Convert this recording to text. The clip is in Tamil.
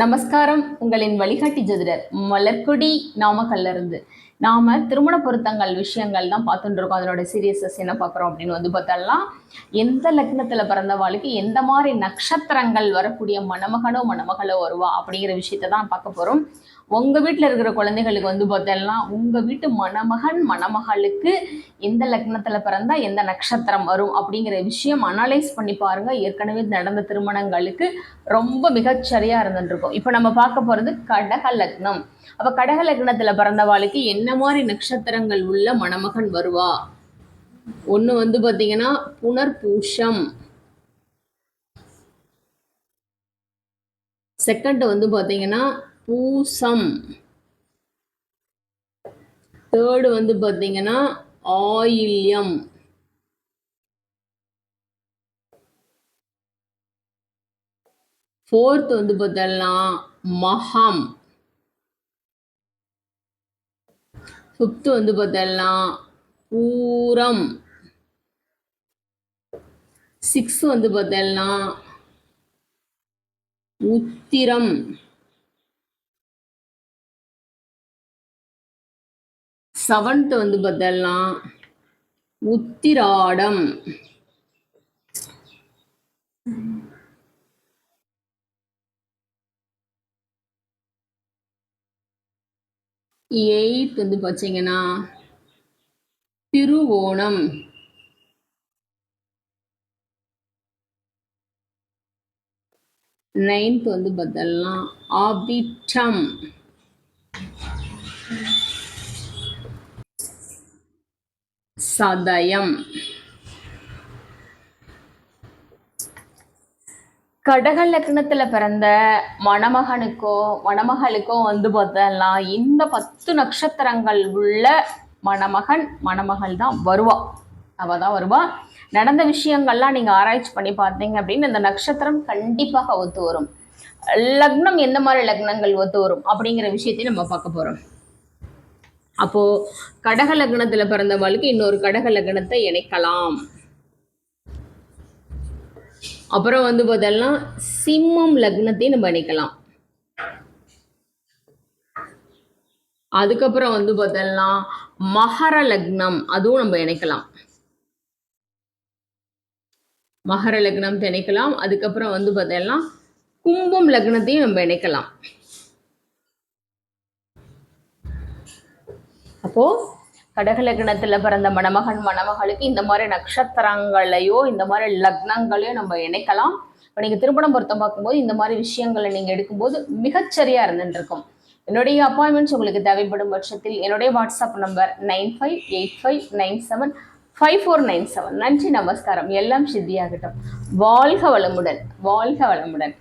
நமஸ்காரம். உங்களின் வழிகாட்டி ஜோதிடர் மலர்கொடி நாமக்கல்ல இருந்து நாம திருமண பொருத்தங்கள் விஷயங்கள் தான் பார்த்துட்டு இருக்கோம் அதனோட சீரியஸஸ் என்ன பார்க்குறோம் அப்படின்னு வந்து பார்த்தோம்னா எந்த லக்னத்தில் பிறந்தவாளுக்கு எந்த மாதிரி நட்சத்திரங்கள் வரக்கூடிய மணமகனோ மணமகளோ வருவா அப்படிங்கிற விஷயத்த தான் பார்க்க போகிறோம் உங்கள் வீட்டில் இருக்கிற குழந்தைகளுக்கு வந்து பார்த்தோம்னா உங்கள் வீட்டு மணமகன் மணமகளுக்கு எந்த லக்னத்தில் பிறந்தா எந்த நட்சத்திரம் வரும் அப்படிங்கிற விஷயம் அனலைஸ் பண்ணி பாருங்க. ஏற்கனவே நடந்த திருமணங்களுக்கு ரொம்ப மிகச்சரியாக இருந்துருக்கும் இப்போ நம்ம பார்க்க போகிறது கடக லக்னம் அப்போ கடக லக்னத்தில் பிறந்தவாளுக்கு என்ன மாதிரி நட்சத்திரங்கள் உள்ள மணமகன் வருவா? ஒன்று வந்து பார்த்தீங்கன்னா புனர்பூஷம். செகண்ட் வந்து பார்த்தீங்கன்னா பூசம். தேர்டு வந்து பார்த்தீங்கன்னா ஆயில்யம். ஃபோர்த் வந்து பார்த்தோம்னா மகம். ஃபிஃப்த்து வந்து பார்த்தோம்னா பூரம். சிக்ஸ் வந்து பார்த்தோம்னா உத்திரம். செவன்த் வந்து பார்த்தோம்னா உத்திராடம். எயித் வந்து பார்த்தீங்கன்னா திருவோணம். நைன்த் வந்து பார்த்தலாம் ஆபிட்டம் சதயம். கடக லக்னத்துல பிறந்த மணமகனுக்கோ மணமகளுக்கோ வந்து பார்த்தோம்னா இந்த பத்து நட்சத்திரங்கள் உள்ள மணமகன் மணமகள் தான் வருவா. அவ தான் வருவா. நடந்த விஷயங்கள்லாம் நீங்க ஆராய்ச்சி பண்ணி பார்த்தீங்க அப்படின்னு இந்த நட்சத்திரம் கண்டிப்பாக ஒத்து வரும். லக்னம் எந்த மாதிரி லக்னங்கள் ஒத்து வரும் அப்படிங்கிற விஷயத்தையும் நம்ம பார்க்க போறோம். அப்போ கடக லக்னத்துல பிறந்தவளுக்கு இன்னொரு கடக லக்னத்தை இணைக்கலாம். அப்புறம் வந்து பார்த்தோம்னா சிம்மம் லக்னத்தையும் நம்ம இணைக்கலாம் அதுக்கப்புறம் வந்து பார்த்தோம்னா மகர லக்னம் அதுவும் நம்ம இணைக்கலாம். மகர லக்னம் இணைக்கலாம். அதுக்கப்புறம் வந்து பார்த்தோம்னா கும்பம் லக்னத்தையும் நம்ம இணைக்கலாம். அப்போது கடக பிறந்த மணமகன் மணமகளுக்கு இந்த மாதிரி நட்சத்திரங்களையோ இந்த மாதிரி லக்னங்களையோ நம்ம இணைக்கலாம். இப்போ நீங்கள் திருமணம் பொருத்தம் பார்க்கும்போது இந்த மாதிரி விஷயங்களை நீங்கள் எடுக்கும்போது மிகச்சரியாக இருந்துருக்கும் என்னுடைய அப்பாயின்மெண்ட்ஸ் உங்களுக்கு தேவைப்படும் பட்சத்தில் என்னுடைய WhatsApp number nine five eight five nine seven five four nine seven. நன்றி நமஸ்காரம். எல்லாம் சித்தியாகட்டும். வாழ்க வளமுடன் வாழ்க வளமுடன்.